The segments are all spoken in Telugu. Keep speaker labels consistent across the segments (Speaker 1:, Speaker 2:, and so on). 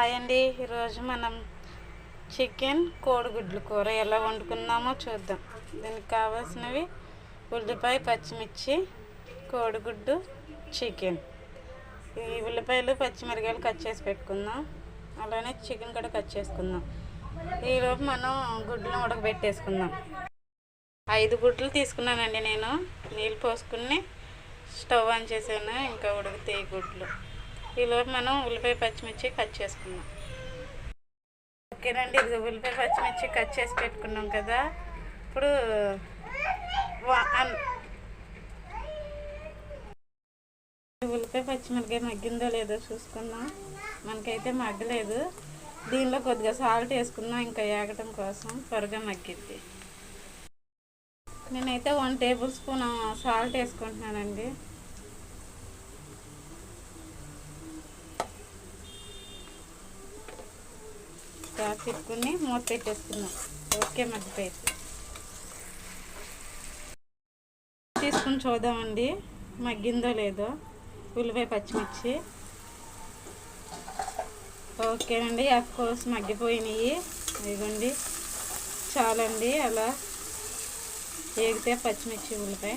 Speaker 1: హాయ్ అండి ఈరోజు మనం చికెన్ కోడిగుడ్లు కూర ఎలా వండుకుందామో చూద్దాం. దీనికి కావాల్సినవి ఉల్లిపాయ పచ్చిమిర్చి కోడిగుడ్డు చికెన్. ఈ ఉల్లిపాయలు పచ్చిమిరకాయలు కట్ చేసి పెట్టుకుందాం. అలానే చికెన్ కూడా కట్ చేసుకుందాం. ఈలోపు మనం గుడ్లు ఉడకబెట్టేసుకుందాం. ఐదు గుడ్లు తీసుకున్నానండి నేను. నీళ్ళు పోసుకుని స్టవ్ ఆన్ చేశాను. ఇంకా ఉడుకుతాయి గుడ్లు. ఈలోపు మనం ఉల్లిపాయ పచ్చిమిర్చి కట్ చేసుకుందాం. ఓకేనండి ఇది ఉల్లిపాయ పచ్చిమిర్చి కట్ చేసి పెట్టుకున్నాం కదా. ఇప్పుడు వా- ఉల్లిపాయ పచ్చిమిరకాయ మగ్గిందో లేదో చూసుకుందాం. మనకైతే మగ్గలేదు. దీనిలో కొద్దిగా సాల్ట్ వేసుకుందాం ఇంకా ఏగటం కోసం త్వరగా మగ్గిద్ది. నేనైతే వన్ టేబుల్ స్పూన్ సాల్ట్ వేసుకుంటున్నానండి. తిప్పుకుని మూత పెట్టేసుకున్నాం ఓకే మగ్గిపోయింది తీసుకుని చూద్దామండి. మగ్గిందో లేదో. ఉల్లిపాయ పచ్చిమిర్చి. ఓకేనండి. అఫ్ కోర్స్ మగ్గిపోయినాయి. ఇదిగోండి. చాలండి. అలా ఏగితే పచ్చిమిర్చి ఉల్లిపాయ.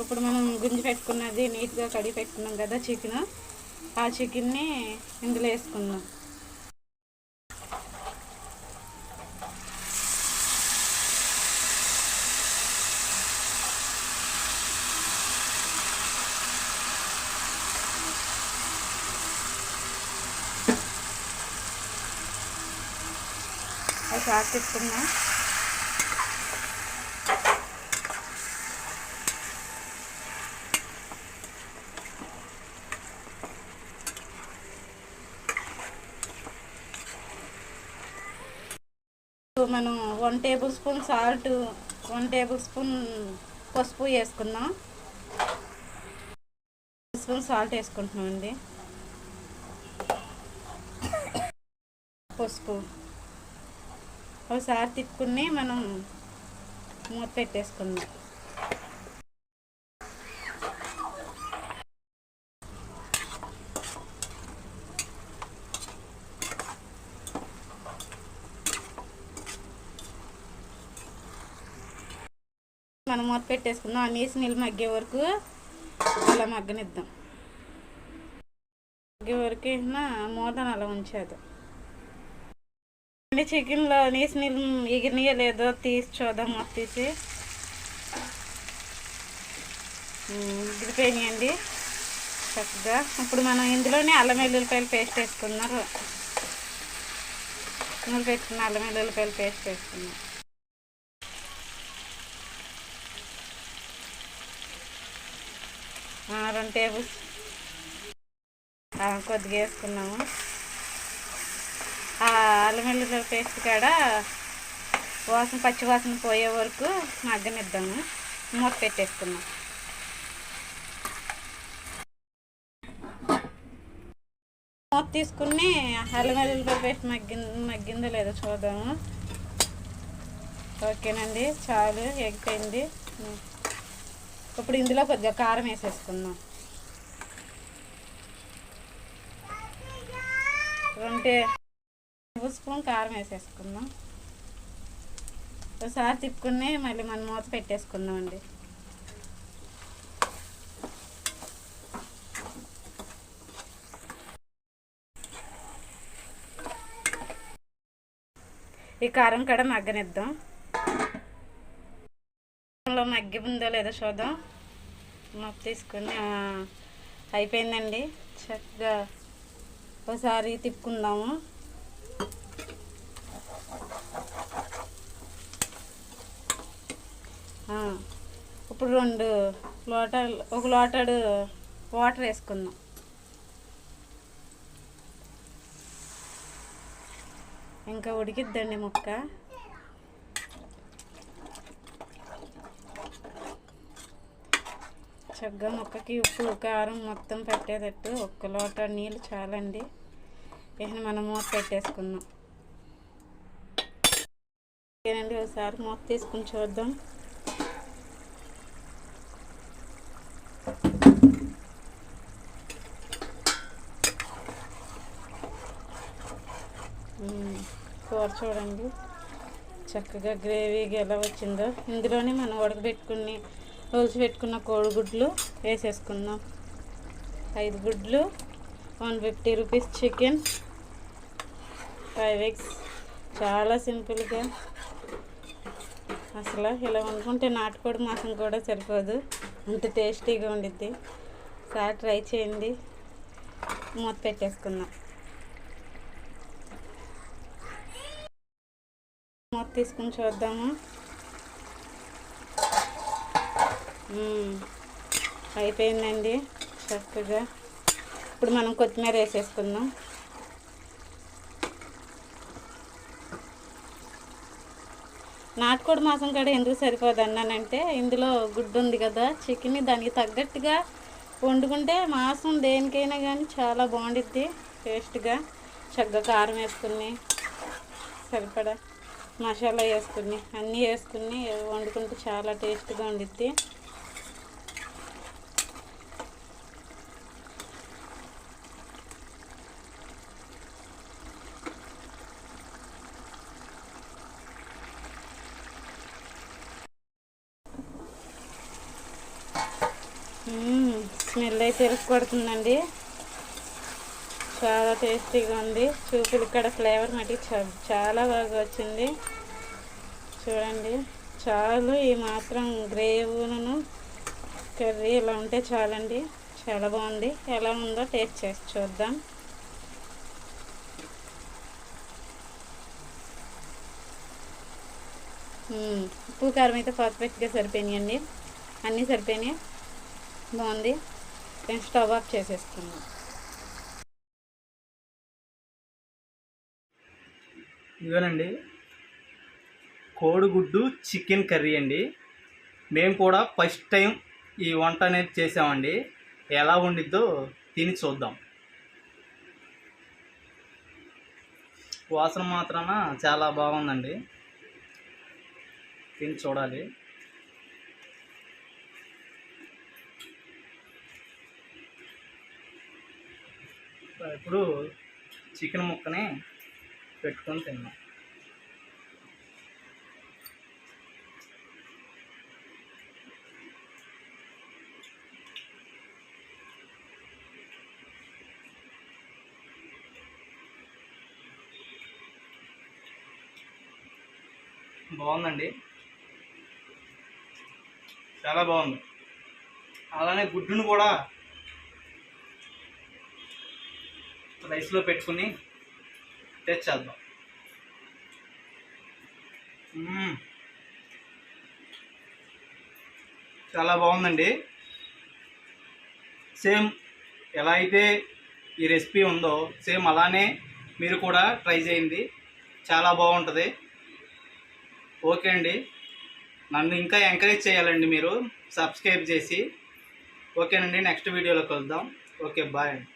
Speaker 1: ఇప్పుడు మనం గుంజి పెట్టుకున్నది నీట్గా కడిగి పెట్టుకున్నాం కదా చికెన్. ఆ చికెన్ని ఇందులో వేసుకుందాం. ఒకసారి తిప్పుకుందాం మనం one tablespoon salt one tablespoon పసుపు వేసుకుందాం. స్పూన్ సాల్ట్ వేసుకుంటున్నాం అండి పసుపు. ఒకసారి తిప్పుకుని మనం మూత పెట్టేసుకుందాం. మనం మూత పెట్టేసుకుందాం. ఆ నీళ్ళు మగ్గే వరకు అలా మగ్గనిద్దాం. మగ్గే వరకు అయినా మూతను అలా ఉంచేద్దాం అండి చికెన్లో నీసి నీళ్ళు ఎగిరినాయో లేదో తీసి చూద్దాం తీసి ఎగిరిపోయినాయండి. చక్కగా. ఇప్పుడు మనం ఇందులోనే అల్లం వెల్లుల్లిపాయలు పేస్ట్ వేసుకున్నారు. నూనె పెట్టుకున్న అల్లం వెల్లుల్లిపాయలు పేస్ట్ వేసుకున్నాం. రెండు టేబుల్ కొద్దిగా వేసుకున్నాము. అల్లం వెల్లుల్లి పేస్ట్ కాడ వాసన పచ్చి వాసన పోయే వరకు మగ్గనిద్దాము. మూత పెట్టేసుకున్నాం మూత తీసుకుని అల్లం వెల్లుల్లి పేస్ట్ మగ్గిన మగ్గిందో లేదో చూద్దాము. ఓకేనండి చాలు ఎగ్గిపోయింది ఇప్పుడు ఇందులో కొద్దిగా కారం వేసేసుకుందాం. రెండు టేబుల్ స్పూన్ కారం వేసేసుకుందాం. ఒకసారి తిప్పుకుని మళ్ళీ మనం మూత పెట్టేసుకుందాం అండి ఈ కారం కూడా మగ్గనిద్దాం. మగ్గి ఉందో లేదో చూద్దాం. మొక్క తీసుకుని అయిపోయిందండి. చక్కగా ఒకసారి తిప్పుకుందాము. ఇప్పుడు రెండు లోటాలు ఒక లోటాడు వాటర్ వేసుకుందాం. ఇంకా ఉడికిద్దండి ముక్క. చక్కగా ముక్కకి ఉప్పు కారం మొత్తం పెట్టేటట్టు ఒక్క లోట నీళ్ళు చాలండి. వేసిన మనం మూత పెట్టేసుకుందాం. ఓకేనండి ఒకసారి మూత తీసుకుని చూద్దాం మ్మ్. కూర చూడండి. చక్కగా గ్రేవీగా ఎలా వచ్చిందో. ఇందులోనే మనం ఉడకబెట్టుకుని ఒలిచి పెట్టుకున్న కోడిగుడ్లు వేసేసుకుందాం. ఐదు గుడ్లు one fifty rupees chicken five eggs. చాలా సింపుల్గా. అసలు ఇలా వండుకుంటే నాటుకోడి మాసం కూడా సరిపోదు. అంత టేస్టీగా ఉండిద్ది. సార్ ట్రై చేయండి. మూత పెట్టేసుకుందాం. తీసుకుని చూద్దాము. అయిపోయిందండి చక్కగా. ఇప్పుడు మనం కొత్తిమీర వేసేసుకుందాం. నాటుకోడి మాసం కూడా ఎందుకు సరిపోదు అన్నానంటే ఇందులో గుడ్డు ఉంది కదా చికెన్ దానికి తగ్గట్టుగా వండుకుంటే మాంసం దేనికైనా కానీ చాలా బాగుండిద్ది టేస్ట్గా. చక్కగా కారం వేసుకుని సరిపడా. మసాలా వేసుకుని అన్నీ వేసుకుని వండుకుంటే చాలా టేస్ట్గా ఉండిద్ది. స్మెల్ అయితే కొడుతుందండి చాలా టేస్టీగా ఉంది. చూపులు ఇక్కడ ఫ్లేవర్ మట్టి చ- చాలా బాగా వచ్చింది. చూడండి చాలు ఈ మాత్రం గ్రేవీను కర్రీ ఇలా ఉంటే చాలండి. చాలా బాగుంది. ఎలా ఉందో టేస్ట్ చేసి చూద్దాం. ఉప్పు కారం అయితే పర్ఫెక్ట్గా సరిపోయినాయండి. అన్నీ సరిపోయినాయి. బాగుంది. నేను స్టవ్ ఆఫ్ చేసేసుకున్నాను.
Speaker 2: ఇదేనండి కోడిగుడ్డు చికెన్ కర్రీ అండి. మేము కూడా ఫస్ట్ టైం ఈ వంట అనేది చేసామండి. ఎలా ఉండిద్దో తిని చూద్దాం. వాసన మాత్రాన చాలా బాగుందండి. తిని చూడాలి. ఇప్పుడు చికెన్ ముక్కని పెట్టుకొని తిన్నాం. బాగుందండి. చాలా బాగుంది. అలానే గుడ్డును కూడా రైస్లో పెట్టుకుని తెచ్చేద్దాం. చేద్దాం చాలా బాగుందండి. సేమ్ ఎలా అయితే ఈ రెసిపీ ఉందో సేమ్ అలానే మీరు కూడా ట్రై చేయండి. చాలా బాగుంటుంది. ఓకే అండి. నన్ను ఇంకా ఎంకరేజ్ చేయాలండి మీరు. సబ్స్క్రైబ్ చేసి. ఓకేనండి నెక్స్ట్ వీడియోలో కలుద్దాం. ఓకే బాయ్ అండి.